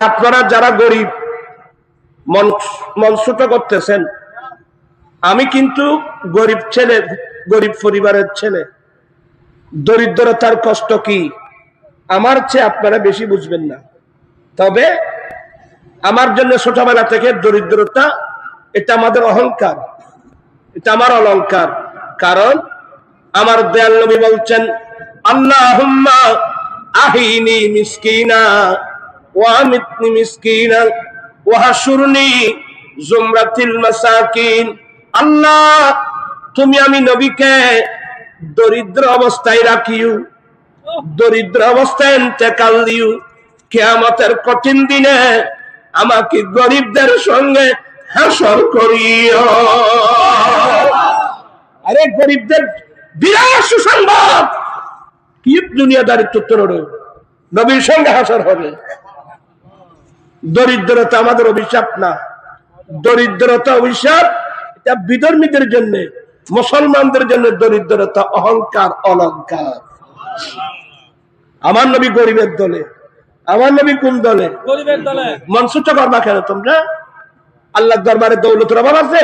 আপনারা যারা গরিব, মন মন করতেছেন, আমি কিন্তু গরিব ছেলে, গরিব পরিবারের ছেলে। দরিদ্রতার কষ্ট কি? আমার চেয়ে আপনারা বেশি বুঝবেন না। তবে আমার জন্য ছোটবেলা থেকে দরিদ্রতা, এটা আমাদের অহংকার, এটা আমার অলংকার। কারণ আমার দয়াল নবী বলছেন আল্লাহ আহিনী মিসকিনা। ওয়ামিতনি মিসকিনা ওয়াহাসুরনি জুমরাতিল মাসাকিন। আল্লাহ, তুমি আমি নবীকে দরিদ্র অবস্থায় রাখিও দরিদ্র অবস্থায় ইন্তেকাল দিও কেয়ামতের কঠিন দিনে আমাকে গরিবদের সঙ্গে হাসর করিও আরে গরিবদের বিরাট সুসংবাদ। কি দুনিয়াদারিত্ব তোর নবীর সঙ্গে হাসর হবে। দরিদ্রতা আমাদের অভিশাপ না। দরিদ্রতা অভিশাপ এটা বিধর্মীদের জন্য মুসলমানদের জন্য দরিদ্রতা অহংকার অলংকার। আমার নবী গরিবের দলে আমার নবী কোন দলে? গরিবের দলে। মনসুচ করবা কেন তোমরা? আল্লাহ দরবারে দৌলতের অভাব আছে?